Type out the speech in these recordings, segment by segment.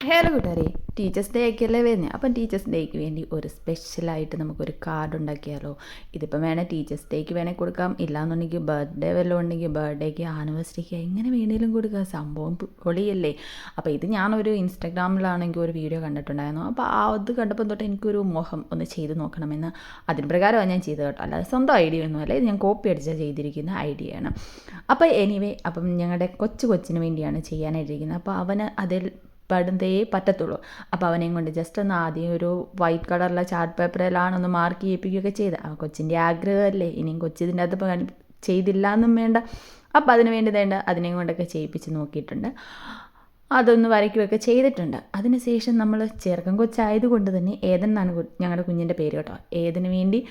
Hello കൂട്ടുകാരെ teachers day ഒക്കെയല്ലേ വരുന്നത് അപ്പം ടീച്ചേഴ്സ് ഡേക്ക് വേണ്ടി ഒരു സ്പെഷ്യലായിട്ട് നമുക്കൊരു കാർഡ് ഉണ്ടാക്കിയാലോ? ഇതിപ്പം വേണേൽ ടീച്ചേഴ്സ് ഡേക്ക് വേണേൽ കൊടുക്കാം. ഇല്ലാന്നുണ്ടെങ്കിൽ ബർത്ത്ഡേ വല്ലതും ഉണ്ടെങ്കിൽ ബർത്ത്ഡേക്ക് ആനിവേഴ്സറിക്ക് എങ്ങനെ വേണേലും കൊടുക്കാം. സംഭവം പൊളിയല്ലേ. അപ്പോൾ ഇത് ഞാനൊരു ഇൻസ്റ്റാഗ്രാമിലാണെങ്കിൽ ഒരു വീഡിയോ കണ്ടിട്ടുണ്ടായിരുന്നു. അപ്പോൾ ആ അത് കണ്ടപ്പോൾ തൊട്ട് എനിക്കൊരു മോഹം ഒന്ന് ചെയ്ത് നോക്കണമെന്ന് അതിന് പ്രകാരമാണ് ഞാൻ ചെയ്തത് കേട്ടോ. അല്ലാതെ സ്വന്തം ഐഡിയ ഒന്നുമല്ല ഇത് ഞാൻ കോപ്പി അടിച്ചാൽ ചെയ്തിരിക്കുന്ന ഐഡിയയാണ് അപ്പോൾ എനിവേ അപ്പം ഞങ്ങളുടെ കൊച്ചു കൊച്ചിന് വേണ്ടിയാണ് ചെയ്യാനായിട്ടിരിക്കുന്നത്. അപ്പോൾ അവന് അതിൽ പെടുന്നതേ പറ്റത്തുള്ളൂ. അപ്പോൾ അവനെയും കൊണ്ട് ജസ്റ്റ് ഒന്ന് ആദ്യം ഒരു വൈറ്റ് കളറിലെ ചാർട്ട് പേപ്പറിലാണ് ഒന്ന് മാർക്ക് ചെയ്യിപ്പിക്കുകയൊക്കെ ചെയ്ത്. ആ കൊച്ചിന്റെ ആഗ്രഹമല്ലേ? ഇനിയും കൊച്ചിതിന്റെ അകത്ത് ചെയ്തില്ല എന്നും വേണ്ട. അപ്പം അതിന് വേണ്ടി വേണ്ട അതിനെയും കൊണ്ടൊക്കെ ചെയ്യിപ്പിച്ച് നോക്കിയിട്ടുണ്ട്. അതൊന്ന് വരയ്ക്കുകയൊക്കെ ചെയ്തിട്ടുണ്ട്. അതിനുശേഷം നമ്മൾ ചെറുക്കൻ കൊച്ചായതുകൊണ്ട് തന്നെ ഏതെന്നാണ് ഞങ്ങളുടെ കുഞ്ഞിന്റെ പേര് കേട്ടോ. ഏതിന് വേണ്ടി?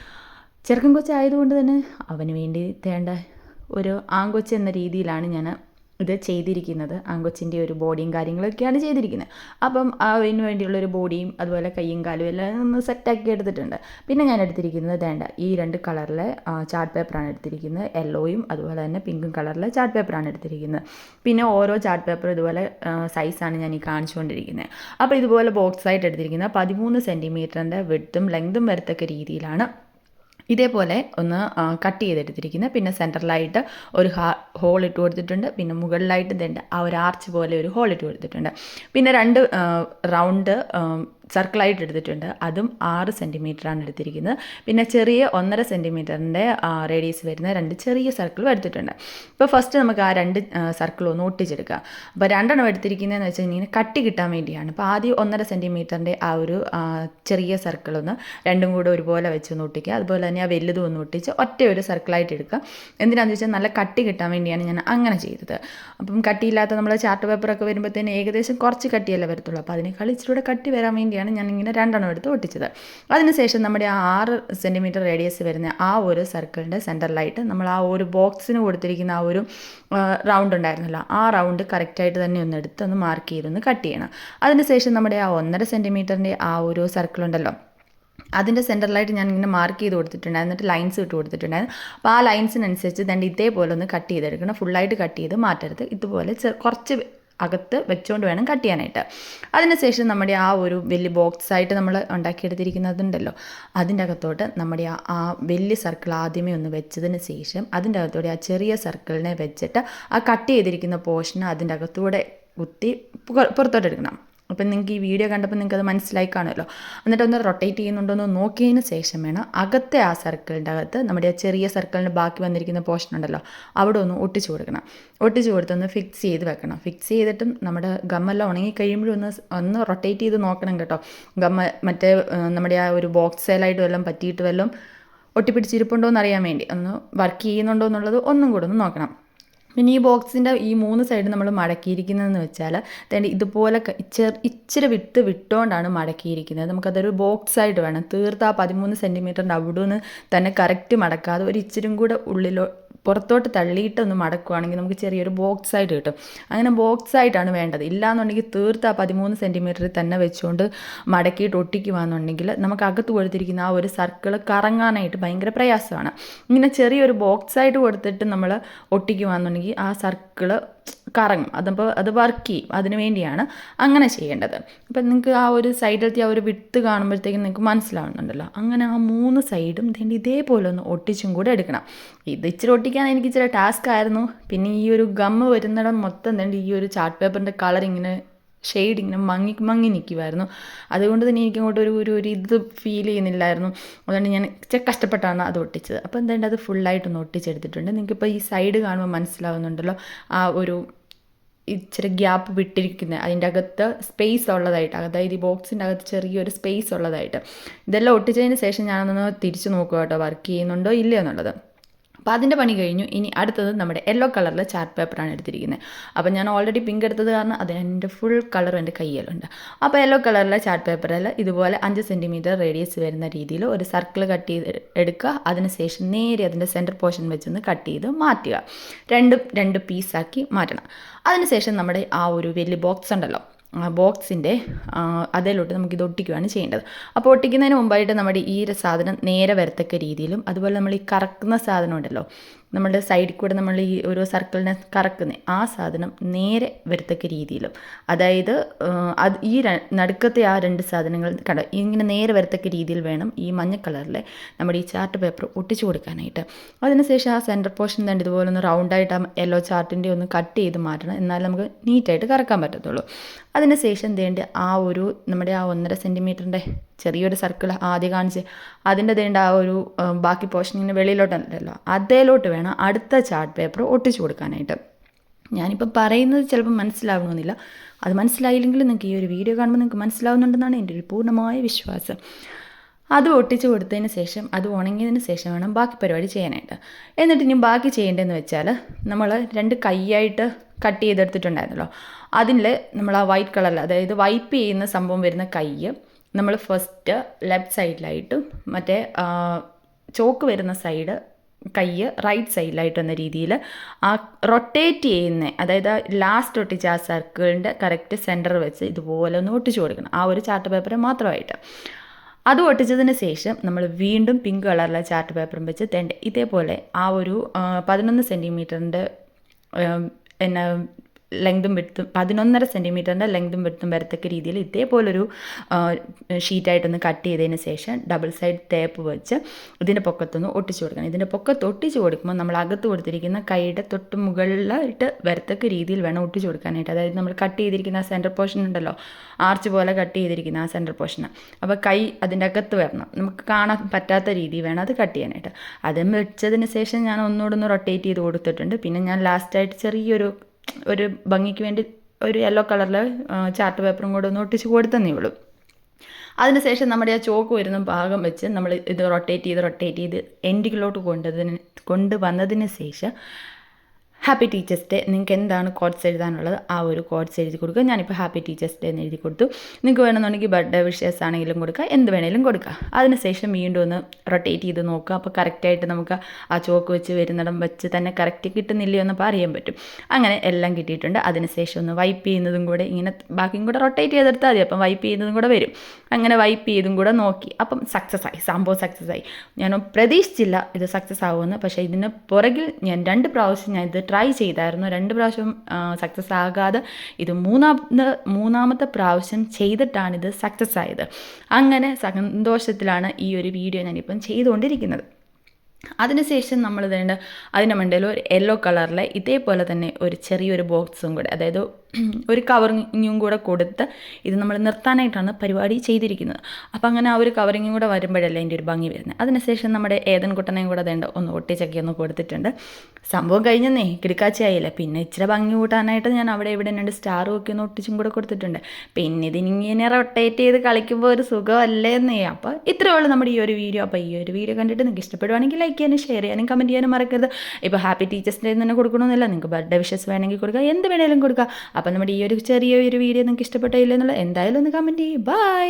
ചെറുക്കൻ കൊച്ചായതുകൊണ്ട് തന്നെ അവന് വേണ്ടി തേണ്ട ഒരു ആങ്കൊച്ച് എന്ന രീതിയിലാണ് ഞാൻ ഇത് ചെയ്തിരിക്കുന്നത്. ആങ്കൊച്ചിന്റെ ഒരു ബോഡിയും കാര്യങ്ങളൊക്കെയാണ് ചെയ്തിരിക്കുന്നത്. അപ്പം അതിന് വേണ്ടിയുള്ളൊരു ബോഡിയും അതുപോലെ കയ്യും കാലും എല്ലാം ഒന്ന് സെറ്റാക്കി എടുത്തിട്ടുണ്ട്. പിന്നെ ഞാൻ എടുത്തിരിക്കുന്നത് വേണ്ട ഈ രണ്ട് കളറിലെ ചാർട്ട് പേപ്പറാണ് എടുത്തിരിക്കുന്നത്. യെല്ലോയും അതുപോലെ തന്നെ പിങ്കും കളറിലെ ചാർട്ട് പേപ്പറാണ് എടുത്തിരിക്കുന്നത്. പിന്നെ ഓരോ ചാർട്ട് പേപ്പർ ഇതുപോലെ സൈസാണ് ഞാൻ ഈ കാണിച്ചുകൊണ്ടിരിക്കുന്നത്. അപ്പോൾ ഇതുപോലെ ബോക്സ് ആയിട്ട് എടുത്തിരിക്കുന്നത് പതിമൂന്ന് സെന്റിമീറ്ററിന്റെ വിട്ടും ലെങ്തും വരത്തക്ക രീതിയിലാണ് ഇതേപോലെ ഒന്ന് കട്ട് ചെയ്തെടുത്തിരിക്കുന്നത് പിന്നെ സെന്ററിലായിട്ട് ഒരു ഹോൾ ഇട്ട് കൊടുത്തിട്ടുണ്ട്. പിന്നെ മുകളിലായിട്ട് ഇതുണ്ട് ആ ഒരു ആർച്ച് പോലെ ഒരു ഹോൾ ഇട്ട് കൊടുത്തിട്ടുണ്ട്. പിന്നെ രണ്ട് റൗണ്ട് സർക്കിളായിട്ട് എടുത്തിട്ടുണ്ട്. അതും ആറ് സെന്റിമീറ്ററാണ് എടുത്തിരിക്കുന്നത്. പിന്നെ ചെറിയ ഒന്നര സെന്റിമീറ്ററിന്റെ റേഡിയസ് വരുന്ന രണ്ട് ചെറിയ സർക്കിളും എടുത്തിട്ടുണ്ട്. ഇപ്പോൾ ഫസ്റ്റ് നമുക്ക് ആ രണ്ട് സർക്കിളും ഒന്ന് ഒട്ടിച്ചെടുക്കാം. അപ്പോൾ രണ്ടെണ്ണം എടുത്തിരിക്കുന്നതെന്ന് വെച്ച് കഴിഞ്ഞാൽ കട്ടി കിട്ടാൻ വേണ്ടിയാണ്. അപ്പോൾ ആദ്യം ഒന്നര സെന്റിമീറ്ററിന്റെ ആ ഒരു ചെറിയ സർക്കിൾ ഒന്ന് രണ്ടും കൂടെ ഒരുപോലെ വെച്ച് ഒന്ന് ഒട്ടിക്കുക. അതുപോലെ തന്നെ ആ വലുതും ഒന്ന് ഒട്ടിച്ച് ഒറ്റ ഒരു സർക്കിളായിട്ട് എടുക്കുക. എന്തിനാണെന്ന് വെച്ചാൽ നല്ല കട്ടി കിട്ടാൻ വേണ്ടിയാണ് ഞാൻ അങ്ങനെ ചെയ്തത്. അപ്പം കട്ടിയില്ലാത്ത നമ്മൾ ചാർട്ട് പേപ്പറൊക്കെ വരുമ്പോഴത്തേന് ഏകദേശം കുറച്ച് കട്ടിയല്ലേ വരത്തുള്ളൂ. അപ്പോൾ അതിനേക്കാൾ ഇച്ചിരി കൂടെ കട്ടി വരാൻ വേണ്ടിയാണ് ഞാൻ ഇങ്ങനെ രണ്ടെണ്ണം എടുത്ത് ഒട്ടിച്ചത്. അതിനുശേഷം നമ്മുടെ ആ ആറ് സെന്റിമീറ്റർ റേഡിയസ് വരുന്ന ആ ഒരു സർക്കിളിന്റെ സെന്ററിലായിട്ട് നമ്മൾ ആ ഒരു ബോക്സിന് കൊടുത്തിരിക്കുന്ന ആ ഒരു റൗണ്ട് ഉണ്ടായിരുന്നല്ലോ ആ റൗണ്ട് കറക്റ്റായിട്ട് തന്നെ ഒന്ന് എടുത്ത് ഒന്ന് മാർക്ക് ചെയ്തൊന്ന് കട്ട് ചെയ്യണം. അതിനുശേഷം നമ്മുടെ ആ ഒന്നര സെന്റിമീറ്ററിന്റെ ആ ഒരു സർക്കിൾ ഉണ്ടല്ലോ അതിന്റെ സെന്ററിലായിട്ട് ഞാൻ ഇങ്ങനെ മാർക്ക് ചെയ്ത് കൊടുത്തിട്ടുണ്ടായിരുന്നു എന്നിട്ട് ലൈൻസ് ഇട്ട് കൊടുത്തിട്ടുണ്ടായിരുന്നു അപ്പോൾ ആ ലൈൻസിനനുസരിച്ച് തന്നെ ഇതേപോലെ ഒന്ന് കട്ട് ചെയ്തെടുക്കണം. ഫുള്ളായിട്ട് കട്ട് ചെയ്ത് മാറ്റരുത്. ഇതുപോലെ കുറച്ച് അകത്ത് വെച്ചുകൊണ്ട് വേണം കട്ട് ചെയ്യാനായിട്ട്. അതിനുശേഷം നമ്മുടെ ആ ഒരു വലിയ ബോക്സ് ആയിട്ട് നമ്മൾ ഉണ്ടാക്കിയെടുത്തിരിക്കുന്നതുണ്ടല്ലോ. അതിന്റെ അകത്തോട്ട് നമ്മുടെ ആ വലിയ സർക്കിൾ ആദ്യമേ ഒന്ന് വെച്ചതിന് ശേഷം അതിന്റെ അകത്തോടെ ആ ചെറിയ സർക്കിളിനെ വെച്ചിട്ട് ആ കട്ട് ചെയ്തിരിക്കുന്ന പോർഷൻ അതിന്റെ അകത്തൂടെ കുത്തി പുറ- പുറത്തോട്ട് എടുക്കണം. അപ്പം നിങ്ങൾക്ക് ഈ വീഡിയോ കണ്ടപ്പോൾ നിങ്ങൾക്ക് അത് മനസ്സിലായി കാണുമല്ലോ. എന്നിട്ട് ഒന്ന് റൊട്ടേറ്റ് ചെയ്യുന്നുണ്ടോ എന്ന് നോക്കിയതിന് ശേഷം വേണം അകത്തെ ആ സർക്കിളിന്റെ അകത്ത് നമ്മുടെ ചെറിയ സർക്കിളിന് ബാക്കി വന്നിരിക്കുന്ന പോർഷൻ ഉണ്ടല്ലോ അവിടെ ഒന്ന് ഒട്ടിച്ചു കൊടുക്കണം. ഒട്ടിച്ചു കൊടുത്തൊന്ന് ഫിക്സ് ചെയ്ത് വെക്കണം. ഫിക്സ് ചെയ്തിട്ടും നമ്മുടെ ഗമ്മെല്ലാം ഉണങ്ങി കഴിയുമ്പോഴും ഒന്ന് ഒന്ന് റൊട്ടേറ്റ് ചെയ്ത് നോക്കണം കേട്ടോ. ഗമ്മ മറ്റേ നമ്മുടെ ആ ഒരു ബോക്സ് സെയിലായിട്ട് വല്ലതും പറ്റിയിട്ട് വല്ലതും ഒട്ടിപ്പിടിച്ചിരിപ്പുണ്ടോ എന്ന് അറിയാൻ വേണ്ടി. ഒന്ന് വർക്ക് ചെയ്യുന്നുണ്ടോ എന്നുള്ളത് ഒന്നും കൂടെ ഒന്ന് നോക്കണം. പിന്നെ ഈ ബോക്സിന്റെ ഈ മൂന്ന് സൈഡ് നമ്മൾ മടക്കിയിരിക്കുന്നതെന്ന് വെച്ചാൽ തേണ്ടി ഇതുപോലെ ഇച്ചിരി വിട്ട് വിട്ടുകൊണ്ടാണ് മടക്കിയിരിക്കുന്നത്. നമുക്കതൊരു ബോക്സ് ആയിട്ട് വേണം. തീർത്ത് ആ പതിമൂന്ന് സെന്റിമീറ്ററിന്റെ അവിടെ നിന്ന് തന്നെ കറക്റ്റ് മടക്കാതെ ഒരു ഇച്ചിരും കൂടെ ഉള്ളിലോ പുറത്തോട്ട് തള്ളിയിട്ട് ഒന്ന് മടക്കുവാണെങ്കിൽ നമുക്ക് ചെറിയൊരു ബോക്സ് ആയിട്ട് കിട്ടും. അങ്ങനെ ബോക്സ് ആയിട്ടാണ് വേണ്ടത്. ഇല്ലാന്നുണ്ടെങ്കിൽ തീർത്ത് ആ പതിമൂന്ന് സെന്റിമീറ്ററിൽ തന്നെ വെച്ചുകൊണ്ട് മടക്കിയിട്ട് ഒട്ടിക്കുവാന്നുണ്ടെങ്കിൽ നമുക്ക് അകത്ത് കൊടുത്തിരിക്കുന്ന ആ ഒരു സർക്കിൾ കറങ്ങാനായിട്ട് ഭയങ്കര പ്രയാസമാണ്. ഇങ്ങനെ ചെറിയൊരു ബോക്സ് ആയിട്ട് കൊടുത്തിട്ട് നമ്മൾ ഒട്ടിക്കുവാന്നുണ്ടെങ്കിൽ ആ സർക്കിൾ കറങ്ങും. അതപ്പോൾ അത് വർക്ക് ചെയ്യും. അതിന് വേണ്ടിയാണ് അങ്ങനെ ചെയ്യേണ്ടത്. അപ്പം നിങ്ങൾക്ക് ആ ഒരു സൈഡിലത്തെ ആ ഒരു വിട്ട് കാണുമ്പോഴത്തേക്കും നിങ്ങൾക്ക് മനസ്സിലാവുന്നുണ്ടല്ലോ. അങ്ങനെ ആ മൂന്ന് സൈഡും ഇതിന്റെ ഇതേപോലെ ഒന്ന് ഒട്ടിച്ചും കൂടെ എടുക്കണം. ഇത് ഇച്ചിരി ഒട്ടിക്കാൻ എനിക്ക് ഇച്ചിരി ടാസ്ക് ആയിരുന്നു. പിന്നെ ഈ ഒരു ഗമ്മ് വരുന്നിടം മൊത്തം തന്നെ ഈ ഒരു ചാർട്ട് പേപ്പറിന്റെ കളർ ഇങ്ങനെ ഷെയ്ഡ് ഇങ്ങനെ മങ്ങി മങ്ങി നിൽക്കുമായിരുന്നു അതുകൊണ്ട് തന്നെ എനിക്ക് അങ്ങോട്ട് ഒരു ഒരു ഒരു ഇത് ഫീൽ ചെയ്യുന്നില്ലായിരുന്നു. അതുകൊണ്ട് ഞാൻ ഇച്ചിരി കഷ്ടപ്പെട്ടാണ് അത് ഒട്ടിച്ചത്. അപ്പോൾ എന്തായാലും അത് ഫുള്ളായിട്ടൊന്ന് ഒട്ടിച്ചെടുത്തിട്ടുണ്ട്. നിങ്ങൾക്കിപ്പോൾ ഈ സൈഡ് കാണുമ്പോൾ മനസ്സിലാവുന്നുണ്ടല്ലോ ആ ഒരു ഇച്ചിരി ഗ്യാപ്പ് വിട്ടിരിക്കുന്നത് അതിന്റെ അകത്ത് സ്പേസ് ഉള്ളതായിട്ട്. അതായത് ഈ ബോക്സിന്റെ അകത്ത് ചെറിയൊരു സ്പേസ് ഉള്ളതായിട്ട്. ഇതെല്ലാം ഒട്ടിച്ചതിന് ശേഷം ഞാനൊന്ന് തിരിച്ച് നോക്കുക കേട്ടോ വർക്ക് ചെയ്യുന്നുണ്ടോ ഇല്ലയോ എന്നുള്ളത്. അപ്പോൾ അതിന്റെ പണി കഴിഞ്ഞു. ഇനി അടുത്തത് നമ്മുടെ യെല്ലോ കളറിലെ ചാർട്ട് പേപ്പറാണ് എടുത്തിരിക്കുന്നത്. അപ്പോൾ ഞാൻ ഓൾറെഡി പിങ്ക് എടുത്തത് കാരണം അതിന് എന്റെ ഫുൾ കളർ എന്റെ കയ്യിലുണ്ട്. അപ്പോൾ യെല്ലോ കളറിലെ ചാർട്ട് പേപ്പറിൽ ഇതുപോലെ അഞ്ച് സെന്റിമീറ്റർ റേഡിയസ് വരുന്ന രീതിയിൽ ഒരു സർക്കിൾ കട്ട് ചെയ്ത് എടുക്കുക. അതിനുശേഷം നേരെ അതിന്റെ സെന്റർ പോർഷൻ വെച്ചൊന്ന് കട്ട് ചെയ്ത് മാറ്റുക. രണ്ടും രണ്ട് പീസാക്കി മാറ്റണം. അതിനുശേഷം നമ്മുടെ ആ ഒരു വലിയ ബോക്സ് ഉണ്ടല്ലോ. ബോക്സിന്റെ അതിലോട്ട് നമുക്കിത് ഒട്ടിക്കുകയാണ് ചെയ്യേണ്ടത്. അപ്പോൾ ഒട്ടിക്കുന്നതിന് മുമ്പായിട്ട് നമ്മുടെ ഈ ഒരു സാധനം നേരെ വരത്തക്ക രീതിയിലും അതുപോലെ നമ്മൾ ഈ കറക്കുന്ന സാധനം ഉണ്ടല്ലോ നമ്മുടെ സൈഡിൽ കൂടെ നമ്മൾ ഈ ഓരോ സർക്കിളിനെ കറക്കുന്ന ആ സാധനം നേരെ വരത്തക്ക രീതിയിലും. അതായത് അത് ഈ നടുക്കത്തെ ആ രണ്ട് സാധനങ്ങൾ കട ഇങ്ങനെ നേരെ വരത്തക്ക രീതിയിൽ വേണം ഈ മഞ്ഞ കളറിലെ നമ്മുടെ ഈ ചാർട്ട് പേപ്പർ ഒട്ടിച്ചു കൊടുക്കാനായിട്ട്. അതിനുശേഷം ആ സെന്റർ പോർഷൻ തന്നെ ഇതുപോലെ ഒന്ന് റൗണ്ടായിട്ട് ആ യെല്ലോ ചാർട്ടിന്റെ ഒന്ന് കട്ട് ചെയ്ത് മാറ്റണം. എന്നാൽ നമുക്ക് നീറ്റായിട്ട് കറക്കാൻ പറ്റത്തുള്ളൂ. അതിനുശേഷം ദേണ്ട് ആ ഒരു നമ്മുടെ ആ ഒന്നര സെന്റിമീറ്ററിന്റെ ചെറിയൊരു സർക്കിൾ ആദ്യം കാണിച്ച് അതിന്റെ തേണ്ട ആ ഒരു ബാക്കി പോർഷൻ ഇങ്ങനെ വെളിയിലോട്ടല്ലോ അതേലോട്ട് വേണം അടുത്ത ചാർട്ട് പേപ്പർ ഒട്ടിച്ചു കൊടുക്കാനായിട്ട്. ഞാനിപ്പോൾ പറയുന്നത് ചിലപ്പോൾ മനസ്സിലാവണമെന്നില്ല. അത് മനസ്സിലായില്ലെങ്കിൽ നിങ്ങൾക്ക് ഈ ഒരു വീഡിയോ കാണുമ്പോൾ നിങ്ങൾക്ക് മനസ്സിലാവുന്നുണ്ടെന്നാണ് എന്റെ ഒരു പൂർണമായ വിശ്വാസം. അത് ഒട്ടിച്ച് കൊടുത്തതിന് ശേഷം അത് ഉണങ്ങിയതിന് ശേഷം വേണം ബാക്കി പരിപാടി ചെയ്യാനായിട്ട്. എന്നിട്ട് ഇനി ബാക്കി ചെയ്യേണ്ടതെന്ന് വെച്ചാൽ നമ്മൾ രണ്ട് കൈയായിട്ട് കട്ട് ചെയ്തെടുത്തിട്ടുണ്ടായിരുന്നല്ലോ. അതിൽ നമ്മൾ ആ വൈറ്റ് കളറിൽ അതായത് വൈപ്പ് ചെയ്യുന്ന സംഭവം വരുന്ന കൈ നമ്മൾ ഫസ്റ്റ് ലെഫ്റ്റ് സൈഡിലായിട്ടും മറ്റേ ചോക്ക് വരുന്ന സൈഡ് കൈ റൈറ്റ് സൈഡിലായിട്ട് എന്ന രീതിയിൽ ആ റൊട്ടേറ്റ് ചെയ്യുന്ന അതായത് ലാസ്റ്റ് ഒട്ടിച്ച ആ സർക്കിളിന്റെ കറക്റ്റ് സെന്റർ വെച്ച് ഇതുപോലെ ഒന്ന് ഒട്ടിച്ചു കൊടുക്കണം. ആ ഒരു ചാർട്ട് പേപ്പർ മാത്രമായിട്ട്. അത് ഒട്ടിച്ചതിന് ശേഷം നമ്മൾ വീണ്ടും പിങ്ക് കളറിലെ ചാർട്ട് പേപ്പറും വെച്ച് തെണ്ട ഇതേപോലെ ആ ഒരു പതിനൊന്ന് സെന്റിമീറ്ററിന്റെ എന്നാ ലെങ്തും വിടുത്തും പതിനൊന്നര സെന്റിമീറ്ററിന്റെ ലെങ്തും വിടുത്തും വരത്തക്ക രീതിയിൽ ഇതേപോലൊരു ഷീറ്റായിട്ടൊന്ന് കട്ട് ചെയ്തതിന് ശേഷം ഡബിൾ സൈഡ് തേപ്പ് വെച്ച് ഇതിന്റെ പൊക്കത്തൊന്ന് ഒട്ടിച്ചു കൊടുക്കണം. ഇതിന്റെ പൊക്കത്ത് ഒട്ടിച്ചു കൊടുക്കുമ്പോൾ നമ്മൾ അകത്ത് കൊടുത്തിരിക്കുന്ന കൈയുടെ തൊട്ട് മുകളിലായിട്ട് വരത്തക്ക രീതിയിൽ വേണം ഒട്ടിച്ചു കൊടുക്കാനായിട്ട്. അതായത് നമ്മൾ കട്ട് ചെയ്തിരിക്കുന്ന ആ സെന്റർ പോർഷൻ ഉണ്ടല്ലോ ആർച്ച് പോലെ കട്ട് ചെയ്തിരിക്കുന്ന ആ സെന്റർ പോർഷൻ അപ്പോൾ കൈ അതിന്റെ അകത്ത് വരണം. നമുക്ക് കാണാൻ പറ്റാത്ത രീതി വേണം അത് കട്ട് ചെയ്യാനായിട്ട്. അതും വെച്ചതിന് ശേഷം ഞാൻ ഒന്നുകൂടെ ഒന്ന് റൊട്ടേറ്റ് ചെയ്ത് കൊടുത്തിട്ടുണ്ട്. പിന്നെ ഞാൻ ലാസ്റ്റായിട്ട് ചെറിയൊരു ഒരു ഭംഗിക്ക് വേണ്ടി ഒരു യെല്ലോ കളറിൽ ചാർട്ട് പേപ്പറും കൂടെ ഒന്ന് ഒട്ടിച്ച് കൊടുത്തന്നേ ഉള്ളൂ. അതിനുശേഷം നമ്മുടെ ആ ചോക്ക് വരുന്ന ഭാഗം വെച്ച് നമ്മൾ ഇത് റൊട്ടേറ്റ് ചെയ്ത് റൊട്ടേറ്റ് ചെയ്ത് എൻഡിലോട്ട് കൊണ്ടതിന് കൊണ്ടുവന്നതിന് ശേഷം ഹാപ്പി ടീച്ചേഴ്സ് ഡേ നിങ്ങൾക്ക് എന്താണ് കോഡ്സ് എഴുതാനുള്ളത്? ആ ഒരു കോഡ്സ് എഴുതി കൊടുക്കുക. ഞാനിപ്പോൾ ഹാപ്പി ടീച്ചേഴ്സ് ഡേ എന്ന് എഴുതി കൊടുത്തു. നിങ്ങൾക്ക് വേണമെന്നുണ്ടെങ്കിൽ ബർത്ത്ഡേ വിഷേഴ്സ് ആണെങ്കിലും കൊടുക്കുക. എന്ത് വേണേലും കൊടുക്കുക. അതിനുശേഷം വീണ്ടും ഒന്ന് റൊട്ടേറ്റ് ചെയ്ത് നോക്കുക. അപ്പോൾ കറക്റ്റായിട്ട് നമുക്ക് ആ ചോക്ക് വെച്ച് വരുന്നിടം വെച്ച് തന്നെ കറക്റ്റ് കിട്ടുന്നില്ലയോ എന്ന് പറയാൻ പറ്റും. അങ്ങനെ എല്ലാം കിട്ടിയിട്ടുണ്ട്. അതിനുശേഷം ഒന്ന് വൈപ്പ് ചെയ്യുന്നതും കൂടെ ഇങ്ങനെ ബാക്കിയും കൂടെ റൊട്ടേറ്റ് ചെയ്തെടുത്താൽ മതി. അപ്പം വൈപ്പ് ചെയ്യുന്നതും കൂടെ വരും. അങ്ങനെ വൈപ്പ് ചെയ്തും കൂടെ നോക്കി. അപ്പം സക്സസ് ആയി. സംഭവം സക്സസ് ആയി. ഞാൻ പ്രതീക്ഷിച്ചില്ല ഇത് സക്സസ് ആവുമെന്ന്. പക്ഷേ ഇതിന് പുറകിൽ ഞാൻ രണ്ട് പ്രാവശ്യം ഞാൻ ഇത് ട്രൈ ചെയ്തായിരുന്നു. രണ്ട് പ്രാവശ്യം സക്സസ് ആകാതെ ഇത് മൂന്നാമത് മൂന്നാമത്തെ പ്രാവശ്യം ചെയ്തിട്ടാണ് ഇത് സക്സസ് ആയത്. അങ്ങനെ സന്തോഷത്തിലാണ് ഈ ഒരു വീഡിയോ ഞാനിപ്പം ചെയ്തുകൊണ്ടിരിക്കുന്നത്. അതിനുശേഷം നമ്മൾ ഇതേണ്ട അതിന്റെ മണ്ടയിൽ ഒരു യെല്ലോ കളറിലെ ഇതേപോലെ തന്നെ ഒരു ചെറിയൊരു ബോക്സും കൂടെ അതായത് ഒരു കവറിങ്ങും കൂടെ കൊടുത്ത് ഇത് നമ്മൾ നിർത്താനായിട്ടാണ് പരിപാടി ചെയ്തിരിക്കുന്നത്. അപ്പോൾ അങ്ങനെ ആ ഒരു കവറിങ്ങും കൂടെ വരുമ്പോഴല്ലേ അതിന്റെ ഒരു ഭംഗി വരുന്നത്. അതിനുശേഷം നമ്മുടെ ഏതൻ കുട്ടനെയും കൂടെ അതേണ്ട ഒന്ന് ഒട്ടിച്ചൊക്കെ ഒന്ന് കൊടുത്തിട്ടുണ്ട്. സംഭവം കഴിഞ്ഞെന്നേ കിടക്കാച്ചയായില്ല? പിന്നെ ഇച്ചിരി ഭംഗി കൂട്ടാനായിട്ട് ഞാൻ അവിടെ ഇവിടെ രണ്ട് സ്റ്റാറും ഒക്കെ ഒന്ന് ഒട്ടിച്ചും കൂടെ കൊടുത്തിട്ടുണ്ട്. പിന്നെ ഇതിനിങ്ങനെ റൊട്ടേറ്റ് ചെയ്ത് കളിക്കുമ്പോൾ ഒരു സുഖമല്ലേന്നേ അപ്പോൾ ഇത്രയേ ഉള്ളൂ നമ്മുടെ ഈ ഒരു വീഡിയോ. അപ്പോൾ ഈ ഒരു വീഡിയോ കണ്ടിട്ട് നിങ്ങൾക്ക് ഇഷ്ടപ്പെടുവാണെങ്കിൽ ലൈക്ക് ചെയ്യാനും ഷെയർ ചെയ്യാനും കമന്റ് ചെയ്യാനും മറക്കരുത്. ഇപ്പോൾ ഹാപ്പി ടീച്ചേഴ്സ് ഡേ തന്നെ കൊടുക്കണമെന്നില്ല. നിങ്ങൾക്ക് ബർത്ത്ഡേ വിഷസ് വേണമെങ്കിൽ കൊടുക്കുക എന്ത് വേണേലും കൊടുക്കുക അപ്പോൾ നമ്മുടെ ഈ ഒരു ചെറിയ ഒരു വീഡിയോ നിങ്ങൾക്ക് ഇഷ്ടപ്പെട്ടില്ല എന്നുള്ളത് എന്തായാലും ഒന്ന് കമന്റ് ചെയ്യും. ബൈ